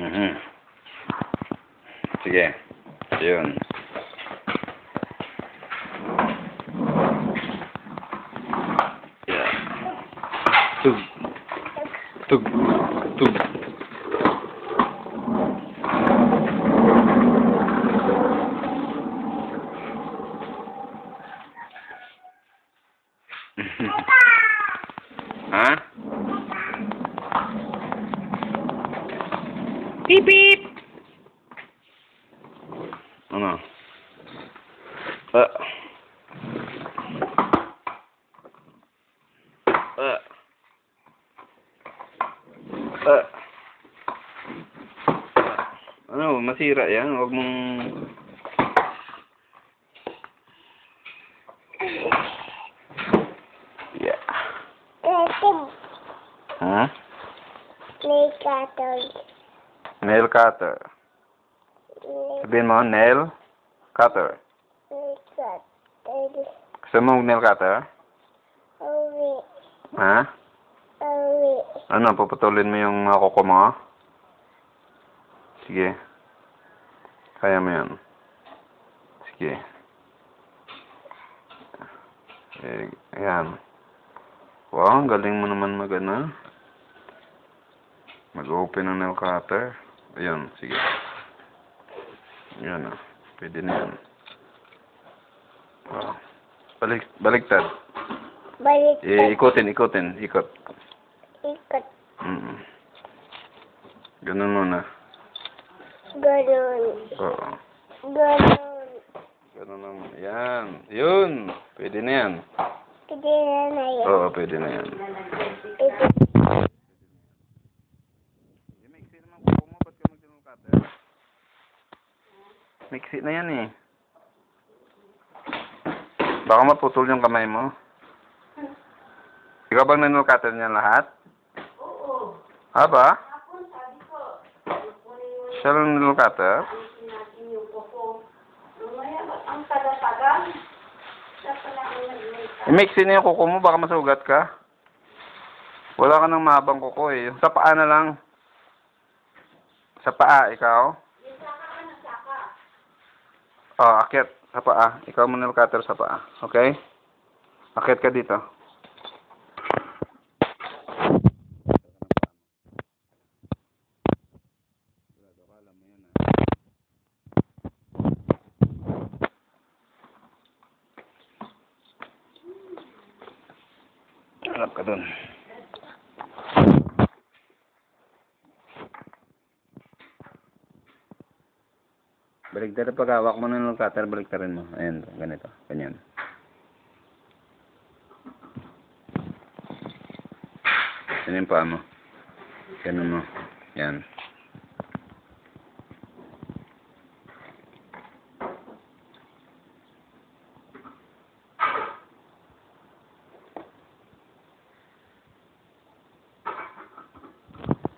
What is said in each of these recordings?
嗯哼，这个，这样，对啊，都，都，都。嗯，啊？Beep beep. Ana. Ơ. Ơ. Ơ. Ano, masira yan. Huwag mong... Yeah. Ha? Huh? Play cartoons. Nail cutter. Sabihin mo, nail cutter. Play cattle. Gusto mo nail cutter? Ha? Awi. Ano, puputulin mo yung mga kuko mo? Sige. Kaya mo yan. Sige. Eh, ayan. Wow, ang galing mo naman mag ano. Mag-open ng nail cutter. Ayan, sige. Ayan ah. Pwede na yan. Wow. Balik, baliktad. Balik Eh, ikutin, ikutin. Ikot. ikot. Mm. Ganun muna. Ganun. Oo. Ganun. Ganun naman. Yan. Yun. Pwede na yan. Hindi na na yan. Oo, pwede na yan. Ito. Mixi naman kuko mo. Ba't ka mag-cutter? Mixi na yan eh. Baka maputol yung kamay mo. Ikaw bang nanulcutter niyan lahat? Oo. Ha ba? Siya lang nanulcutter? I-mixi na yung kuko mo, baka masugat ka. Wala ka nang mahabang kuko eh. Sa paa na lang. Sa paa, ikaw? Oh, akit. Sa paa. Ikaw mo cutter sa paa. Okay? Akit ka dito. Harap ka dun. Baligtad pag hawak mo ng cutter, baligtarin mo. Ayan, ganito. Ganyan. Yan yung paa mo. Ganun mo. Yan.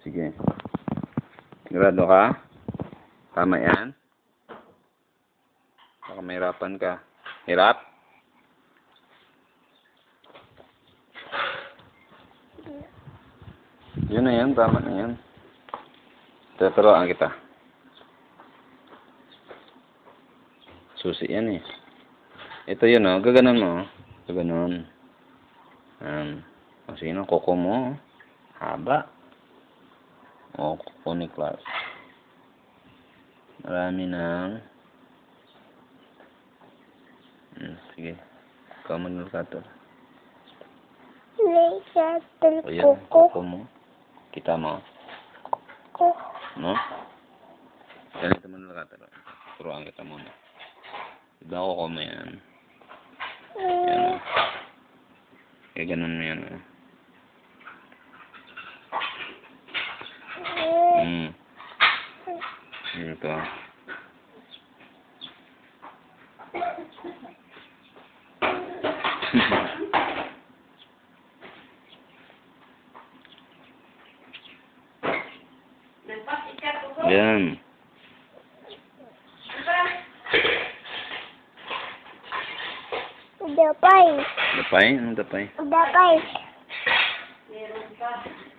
Sige. Sigurado ka? Tama yan? Baka mahirapan ka. Hirap? Yun na yan, tama na yan. Tuturoan kita. Susi yan eh. Ito yun oh, gaganon mo. oh. Gaganon. Um, o sino? Koko mo. oh. Haba. O, koko ni Clark. Marami ng... sige. Ikaw manulkator. Play cattle. O yan, Kuko. mo. Kita mo. Kuko. No? Ganito manulkator. Turuan kita muna. Diba koko mo yan? Yan o. Kaya ganun mo yan o. Hmm. Ito. Yan. Dapay. Dapay? Anong dapay? Dapay. Meron pa.